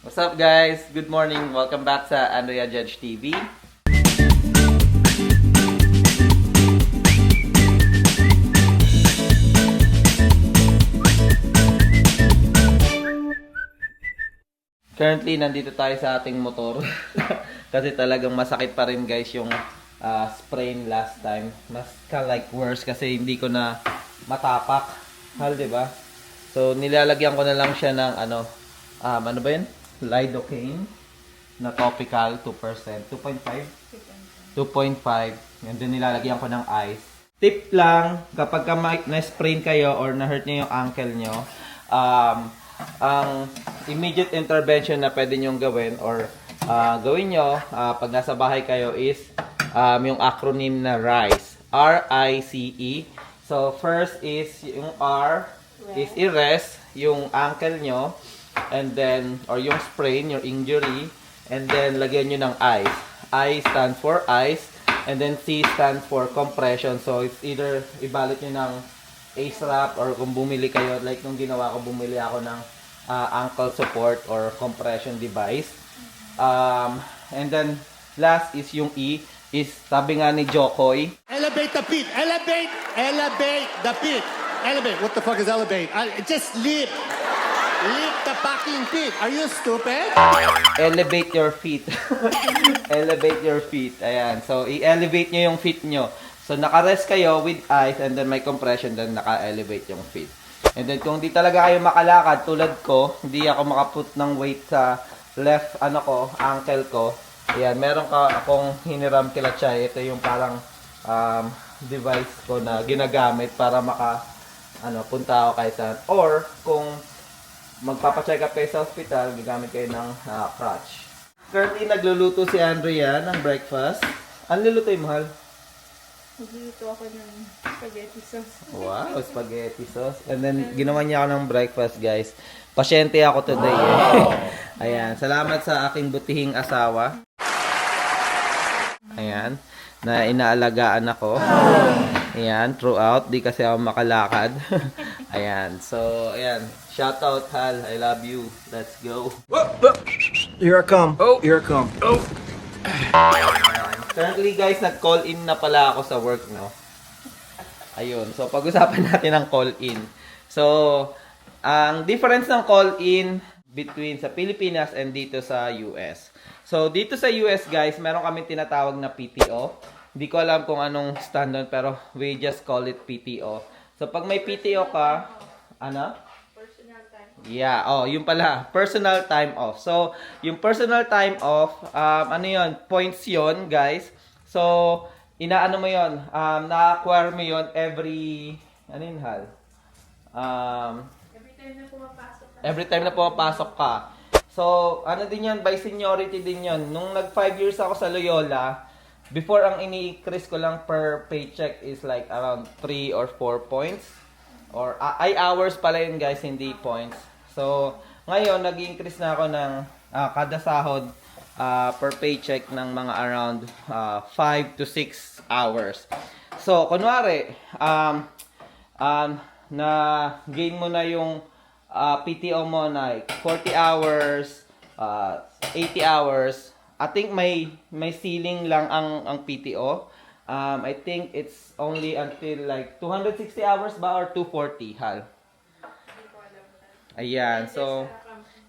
What's up guys? Good morning. Welcome back sa Andrea Judge TV. Currently, nandito tayo sa ating motor. kasi talagang masakit pa rin guys yung ah, sprain last time. Mas ka like worse kasi hindi ko na matapak. Hal, di ba? So, nilalagyan ko na lang siya ng ano, um, ano ba yun? Lidocaine na topical, 2%. 2.5? 2.5. And then nilalagyan ko ng ice. Tip lang, kapag ka na-sprain kayo or na-hurt nyo yung ankle nyo, um, ang immediate intervention na pwede nyong gawin or ah, gawin nyo ah, pag nasa bahay kayo is um, yung acronym na RICE. R-I-C-E. So, first is yung R is i-rest yung ankle nyo and then, or yung sprain, your injury, and then lagyan nyo ng ice. I stands for ice, and then C stands for compression. So, it's either ibalot nyo ng A-strap or kung bumili kayo, like nung ginawa ko, bumili ako ng ah, ankle support or compression device. Um, and then, last is yung E, is sabi nga ni Jokoy, Elevate the feet. Elevate. Elevate the feet. Elevate. What the fuck is elevate? Uh, just lift. Lift the fucking feet. Are you stupid? elevate your feet. elevate your feet. Ayan. So, i-elevate nyo yung feet nyo. So, naka-rest kayo with ice and then may compression then naka-elevate yung feet. And then, kung di talaga kayo makalakad, tulad ko, hindi ako makaput ng weight sa left, ano ko, ankle ko. Ayan, meron ka akong hiniram kila Chay. Ito yung parang um, device ko na ginagamit para maka, ano, punta ako kay saan. Or, kung magpapacheck up kayo sa hospital, gagamit kayo ng ah, crutch. Currently, nagluluto si Andrea ng breakfast. Ano luluto yung mahal? Magluluto ako ng spaghetti sauce. Wow, spaghetti sauce. And then, ginawa niya ako ng breakfast, guys. Pasyente ako today, eh. Ayan, salamat sa aking butihing asawa. Ayan, na inaalagaan ako. Ayan, throughout. Di kasi ako makalakad. ayan, so, ayan. Shout out, Hal. I love you. Let's go. Here I come. Oh, here I come. Currently guys, nag-call in na pala ako sa work, no? Ayun. So, pag-usapan natin ang call in. So, ang difference ng call in between sa Pilipinas and dito sa US. So, dito sa US guys, meron kami tinatawag na PTO. Hindi ko alam kung anong standard pero we just call it PTO. So, pag may PTO ka, ano? Personal time. Yeah, oh, yung pala, personal time off. So, yung personal time off, um, ano yun, points yun, guys. So, inaano mo yun, um, na-acquire mo yun every, ano yun, Hal? Um, Every time na pumapasok ka. every time na pumapasok ka. So, ano din yan, by seniority din yun. Nung nag 5 years ako sa Loyola, before ang ini-increase ko lang per paycheck is like around 3 or 4 points. Or, ay hours pala yun guys, hindi points. So, ngayon, nag-increase na ako ng ah, kada sahod ah, per paycheck ng mga around 5 to 6 hours. So, kunwari, um, um, na gain mo na yung ah, PTO mo na like 40 hours, ah, 80 hours. I think may may ceiling lang ang ang PTO. Um, I think it's only until like 260 hours ba or 240 hal. Ayan, so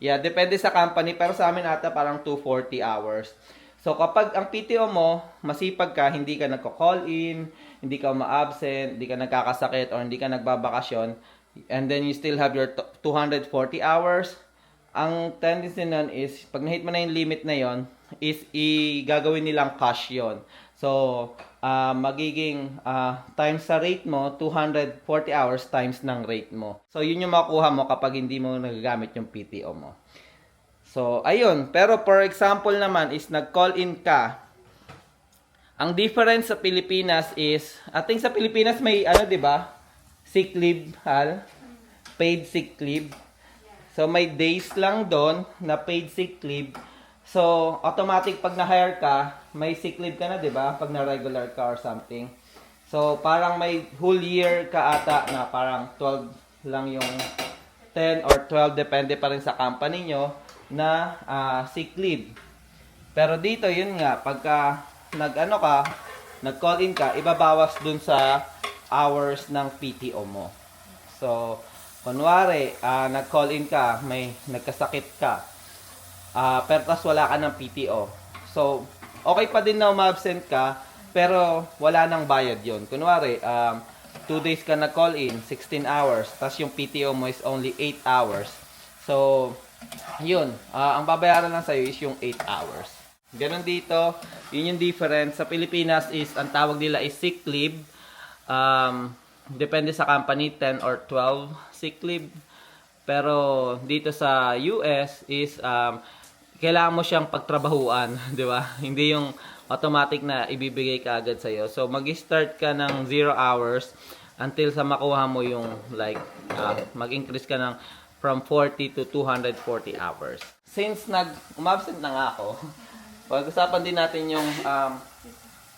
Yeah, depende sa company pero sa amin ata parang 240 hours. So kapag ang PTO mo, masipag ka, hindi ka nagko-call in, hindi ka ma-absent, hindi ka nagkakasakit or hindi ka nagbabakasyon, and then you still have your t- 240 hours, ang tendency nun is, pag na-hit mo na yung limit na yon is i-gagawin nilang cash yon So, ah, magiging ah, times sa rate mo, 240 hours times ng rate mo. So, yun yung makuha mo kapag hindi mo nagagamit yung PTO mo. So, ayun. Pero for example naman is nag-call in ka. Ang difference sa Pilipinas is, ating sa Pilipinas may ano 'di ba? Sick leave, hal. Paid sick leave. So may days lang doon na paid sick leave. So automatic pag na-hire ka, may sick leave ka na 'di ba? Pag na-regular ka or something. So parang may whole year ka ata na parang 12 lang yung 10 or 12, depende pa rin sa company nyo, na ah, sick leave. Pero dito, yun nga, pagka nag-ano ka, nag-call in ka, ibabawas dun sa hours ng PTO mo. So, kunwari, ah, nag-call in ka, may nagkasakit ka, ah pero tas wala ka ng PTO. So, okay pa din na umabsent ka, pero wala nang bayad yon. Kunwari, um, 2 days ka nag-call in, 16 hours, tas yung PTO mo is only 8 hours. So, yun, ah, ang babayaran lang sa'yo is yung 8 hours. Ganon dito, yun yung difference. Sa Pilipinas is, ang tawag nila is sick leave. Um, depende sa company, 10 or 12 sick leave. Pero dito sa US is um, kailangan mo siyang pagtrabahuan, di ba? Hindi yung automatic na ibibigay ka agad sa'yo. So, mag-start ka ng 0 hours until sa makuha mo yung like, uh, mag-increase ka ng from 40 to 240 hours. Since nag-umabsent na nga ako, pag-usapan din natin yung um,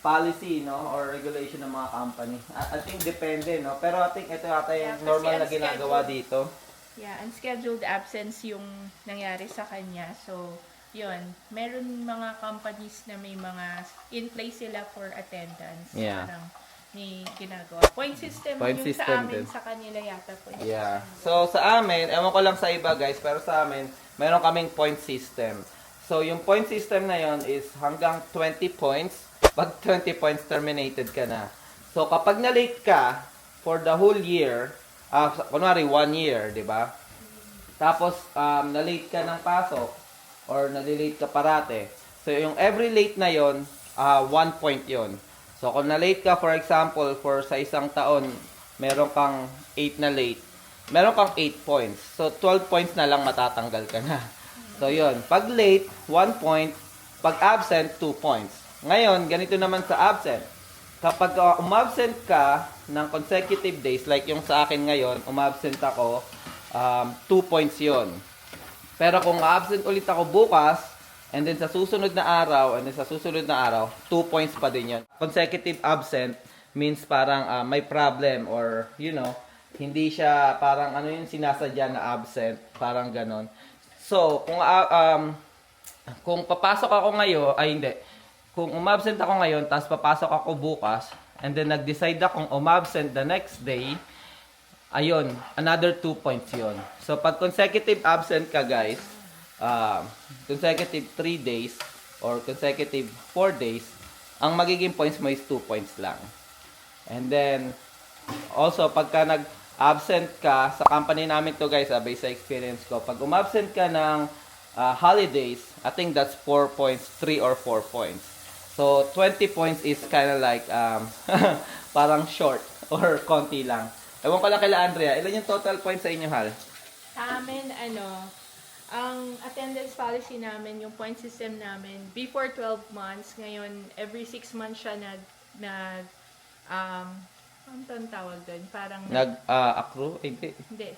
policy no or regulation ng mga company. I, I think depende no, pero I think ito ata yung Yeah, normal na ginagawa dito. Yeah, unscheduled absence yung nangyari sa kanya. So, yun. Meron mga companies na may mga in place sila for attendance. Yeah. Parang may ginagawa. Point system Point yung system sa amin, din. sa kanila yata point Yeah. system. So sa amin, ewan ko lang sa iba guys, pero sa amin, meron kaming point system. So yung point system na yon is hanggang 20 points. Pag 20 points, terminated ka na. So kapag na-late ka for the whole year, ah kunwari one year, di ba? Tapos um, na-late ka ng pasok or na-late ka parate. So yung every late na yon, ah one point yon. So kung na-late ka for example for sa isang taon, meron kang 8 na late, meron kang 8 points. So 12 points na lang matatanggal ka na. So yon, pag late, 1 point, pag absent, 2 points. Ngayon, ganito naman sa absent. Kapag uh, umabsent ka ng consecutive days, like yung sa akin ngayon, umabsent ako, um, 2 points yon. Pero kung absent ulit ako bukas, and then sa susunod na araw, and then sa susunod na araw, 2 points pa din yon. Consecutive absent means parang ah, may problem or, you know, hindi siya parang ano yung sinasadya na absent, parang ganon. So, kung ah, um, kung papasok ako ngayon, ay hindi, kung umabsent ako ngayon, tapos papasok ako bukas, and then nag-decide akong umabsent the next day, ayun, another 2 points yon. So, pag consecutive absent ka, guys, uh, consecutive 3 days, or consecutive 4 days, ang magiging points mo is 2 points lang. And then, also, pagka nag-absent ka, sa company namin to guys, ah, based sa experience ko, pag umabsent ka ng ah, holidays, I think that's 4 points, 3 or 4 points. So, 20 points is kind of like, um, parang short or konti lang. Ewan ko lang kila Andrea, ilan yung total points sa inyo, Hal? Sa amin, ano, ang attendance policy namin, yung point system namin, before 12 months, ngayon, every 6 months siya nag, nag, um, ano tawag doon? Parang, Nag-accrue? hindi. hindi.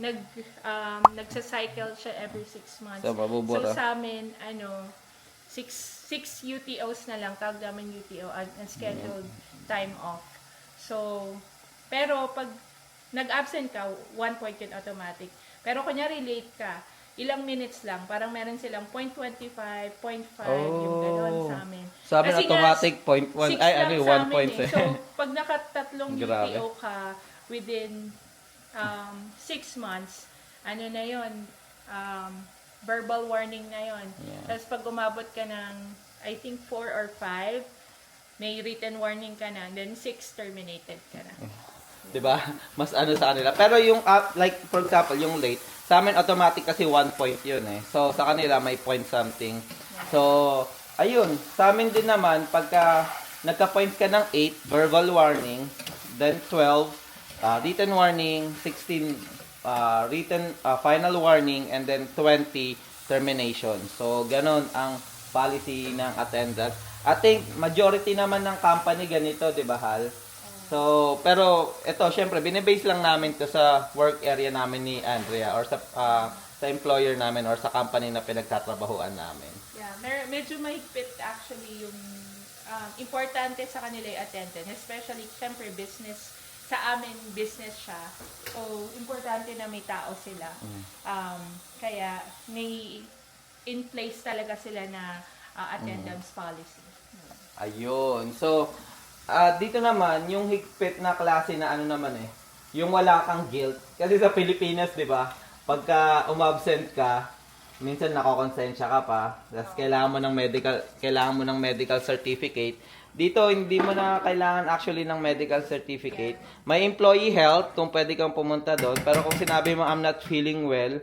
Nag, um, nagsa-cycle siya every 6 months. So, mabubura. So, sa amin, ano, 6 six UTOs na lang, tawag namin UTO, un- unscheduled time off. So, pero pag nag-absent ka, one point yun automatic. Pero kunyari late ka, ilang minutes lang, parang meron silang 0.25, 0.5, yung gano'n Oh. sa amin. Sa amin, Kasi nga, automatic point one. six Ay, lang ano, amin points eh. So, pag nakatatlong Grabe. UTO ka within um, six months, ano na yon um, verbal warning na yon. Yeah. Tapos pag umabot ka ng, I think, four or five, may written warning ka na, then six, terminated ka na. 'di ba? Mas ano sa kanila. Pero yung uh, like for example, yung late, sa amin automatic kasi one point 'yun eh. So sa kanila may point something. So ayun, sa amin din naman pagka nagka-point ka ng 8, verbal warning, then 12, uh, written warning, 16 uh, written uh, final warning and then 20 termination. So ganon ang policy ng attendance. I think majority naman ng company ganito, 'di ba, Hal? So, pero ito, syempre, binibase lang namin to sa work area namin ni Andrea or sa ah, sa employer namin or sa company na pinagtatrabahuan namin. Yeah, medyo mahigpit actually yung um, importante sa kanila yung attendance, especially syempre business sa amin business siya. So, importante na may tao sila. Um, kaya may in place talaga sila na uh, attendance policy. Ayun. So, ah, dito naman, yung higpit na klase na ano naman eh, yung wala kang guilt. Kasi sa Pilipinas, di ba, pagka umabsent ka, minsan nakokonsensya ka pa, tapos kailangan mo ng medical, kailangan mo ng medical certificate. Dito, hindi mo na kailangan actually ng medical certificate. May employee health, kung pwede kang pumunta doon. Pero kung sinabi mo, I'm not feeling well,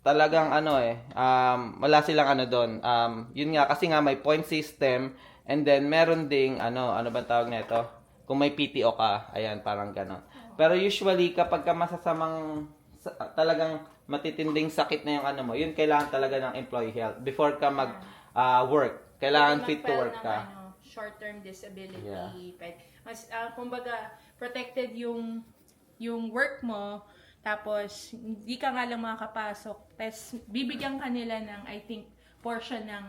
talagang ano eh, um, wala silang ano doon. Um, yun nga, kasi nga may point system, and then meron ding, ano, ano ba tawag na ito? Kung may PTO ka, ayan, parang ganon. Pero usually, kapag ka masasamang, sa- talagang matitinding sakit na yung ano mo, yun kailangan talaga ng employee health. Before ka mag ah, work, kailangan fit to work ka. Ano, short-term disability. Yeah. pwede- Mas, ah, kumbaga, protected yung yung work mo, tapos hindi ka nga lang makakapasok. Tapos bibigyan ka nila ng, I think, portion ng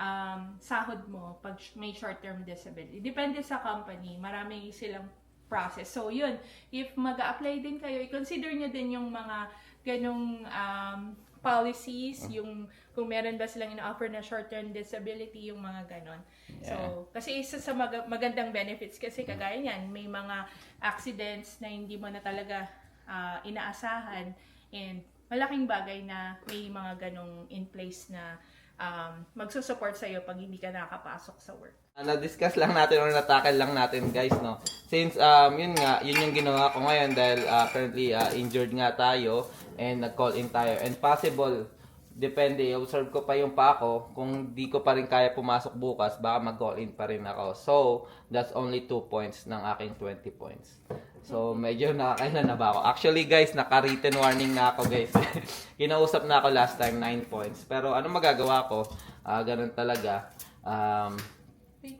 um, sahod mo pag may short-term disability. Depende sa company. Marami silang process. So, yun. If mag apply din kayo, i-consider nyo din yung mga ganong um, policies, yung kung meron ba silang ina-offer na short-term disability, yung mga ganon. So, kasi isa sa mag- magandang benefits kasi kagaya niyan, may mga accidents na hindi mo na talaga ah, inaasahan and malaking bagay na may mga ganong in place na um, magsusupport sa'yo pag hindi ka nakakapasok sa work. Na-discuss lang natin or natakal lang natin guys no. Since um yun nga, yun yung ginawa ko ngayon dahil ah, currently ah, injured nga tayo and nag-call in tayo and possible depende, observe ko pa yung pa ako kung di ko pa rin kaya pumasok bukas, baka mag-call in pa rin ako. So, that's only 2 points ng aking 20 points. So, medyo nakakailan na ba ako. Actually, guys, naka-written warning na ako, guys. Kinausap na ako last time, 9 points. Pero ano magagawa ko? Ah, ganun talaga. Um,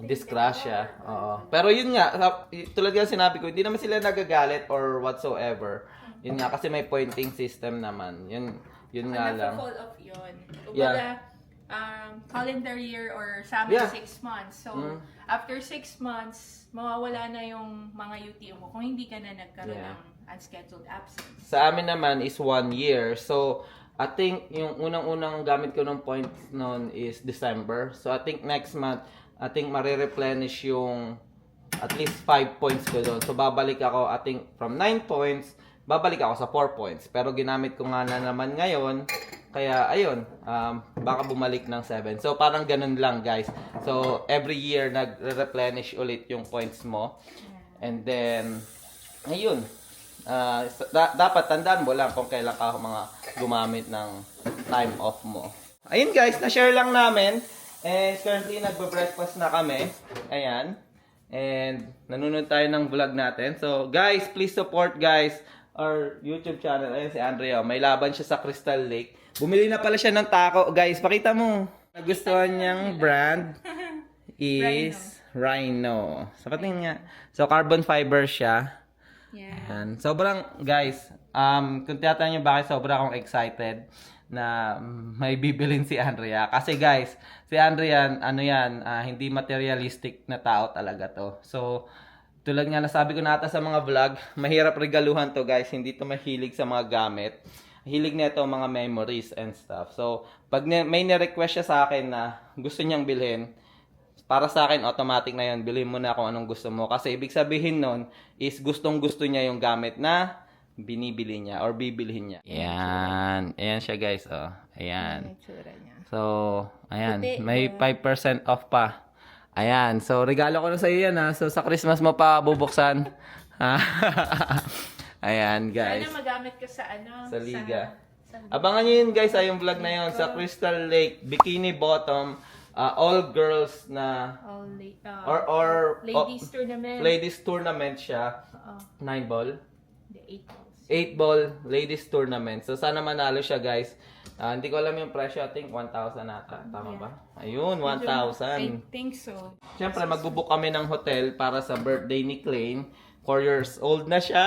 disgrasya. Oo. Pero yun nga, sa- tulad nga sinabi ko, hindi naman sila nagagalit or whatsoever. Yun nga, kasi may pointing system naman. Yun, yun nga Ano lang. fall off yun. Kumbaga, Yeah. um, calendar year or sa amin Yeah. six months. So, Mm. after six months, mawawala na yung mga UTO mo kung hindi ka na nagkaroon Yeah. ng unscheduled absence. Sa amin naman is one year. So, I think yung unang-unang gamit ko ng points noon is December. So, I think next month, I think marireplenish yung at least 5 points ko doon. So, babalik ako, I think, from 9 points, babalik ako sa 4 points. Pero ginamit ko nga na naman ngayon. Kaya, ayun, um, baka bumalik ng 7. So, parang ganun lang, guys. So, every year, nagre-replenish ulit yung points mo. And then, ayun. Sa- da- dapat tandaan mo lang kung kailan ka mga gumamit ng time off mo. Ayun guys, na-share lang namin. And currently, nagbe-breakfast na kami. Ayan. And nanonood tayo ng vlog natin. So guys, please support guys our YouTube channel. Ayun si Andrea. May laban siya sa Crystal Lake. Bumili na pala siya ng taco. Guys, pakita mo. Nagustuhan niyang brand is Rhino. So, patingin nga. So, carbon fiber siya. Yeah. Yan. Sobrang, guys, um, kung tinatanong nyo bakit sobrang akong excited na may bibilin si Andrea. Kasi guys, si Andrea, ano yan, ah, hindi materialistic na tao talaga to. So, tulad nga nasabi ko nata sa mga vlog, mahirap regaluhan to guys, hindi to mahilig sa mga gamit. Hilig nito mga memories and stuff. So, pag may ni-request siya sa akin na gusto niyang bilhin, para sa akin, automatic na yun. Bilhin mo na kung anong gusto mo. Kasi ibig sabihin nun is gustong gusto niya yung gamit na binibili niya or bibilhin niya. Ayan. Ayan siya guys. Oh. Ayan. Niya. So, ayan. Puti, May oh. 5% off pa. Ayan. So, regalo ko na sa iyo yan ha. So, sa Christmas mo pa bubuksan. Ayan guys. Sana magamit ka sa ano? Sa liga. Sa, Abangan nyo yun guys, ay yung vlog na yun sa Crystal Lake, Bikini Bottom, uh, all girls na all la- uh, or or ladies oh, tournament. ladies tournament siya. Oo. 9 ball. The eight balls. 8 ball ladies tournament. So sana manalo siya guys. Ah, hindi ko alam yung presyo, I think 1,000 ata. Tama ba? Ayun, I 1,000. think so. Siyempre, magbubook kami ng hotel para sa birthday ni Klein. 4 years old na siya.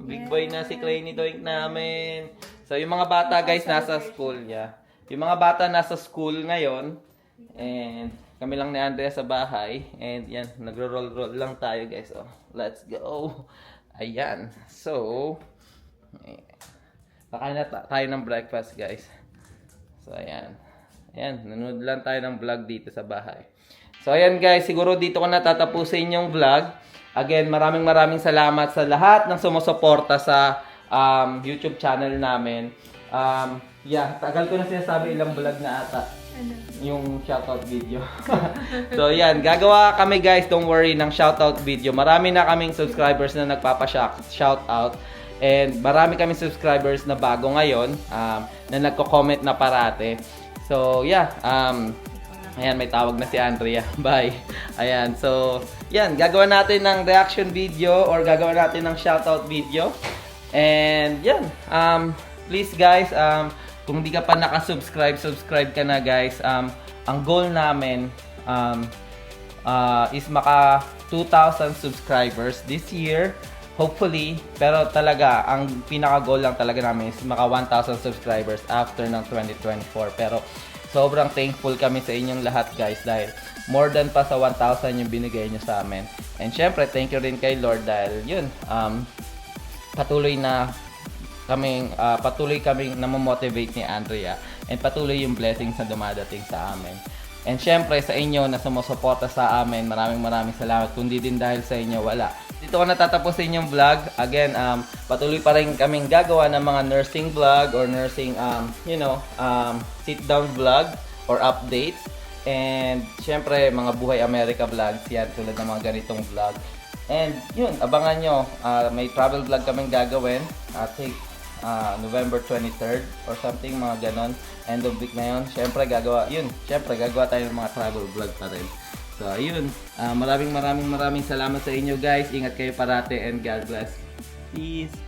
Big boy na si ni Doink namin. So, yung mga bata guys nasa school, yeah. Yung mga bata nasa school ngayon. And kami lang ni Andrea sa bahay. And yan, nagro-roll-roll lang tayo guys. Oh, let's go. Ayan. So, kakain na ta- tayo ng breakfast guys. So, ayan. Ayan, nanood lang tayo ng vlog dito sa bahay. So, ayan guys, siguro dito ko natatapusin yung vlog. Again, maraming maraming salamat sa lahat ng sumusuporta sa um, YouTube channel namin. Um, yeah, tagal ko na sinasabi ilang vlog na ata? Yung shoutout video. so yan, gagawa kami guys, don't worry, ng shoutout video. Marami na kaming subscribers na nagpapa-shoutout. And marami kaming subscribers na bago ngayon, um, na nagko-comment na parate. So yeah, um, ayan, may tawag na si Andrea. Bye. Ayan, so yan, gagawa natin ng reaction video or gagawa natin ng shoutout video. And yan, um, please guys, um, kung hindi ka pa nakasubscribe, subscribe ka na guys. Um, ang goal namin um, uh, is maka 2,000 subscribers this year. Hopefully, pero talaga, ang pinaka-goal lang talaga namin is maka 1,000 subscribers after ng 2024. Pero sobrang thankful kami sa inyong lahat guys dahil more than pa sa 1,000 yung binigay nyo sa amin. And syempre, thank you rin kay Lord dahil yun, um, patuloy na kaming ah, patuloy kaming namomotivate ni Andrea and patuloy yung blessings na dumadating sa amin. And syempre sa inyo na sumusuporta sa amin, maraming maraming salamat. Kundi din dahil sa inyo, wala. Dito ko natatapusin yung vlog. Again, um, patuloy pa rin kaming gagawa ng mga nursing vlog or nursing, um, you know, um, sit-down vlog or updates. And syempre, mga Buhay America vlogs yan, tulad ng mga ganitong vlog. And yun, abangan nyo. Ah, may travel vlog kaming gagawin. I think ah, November 23rd or something, mga ganon. End of week na yun. Siyempre, gagawa, yun, siyempre, gagawa tayo ng mga travel vlog pa rin. So, ayun. Ah, maraming maraming maraming salamat sa inyo guys. Ingat kayo parate and God bless. Peace.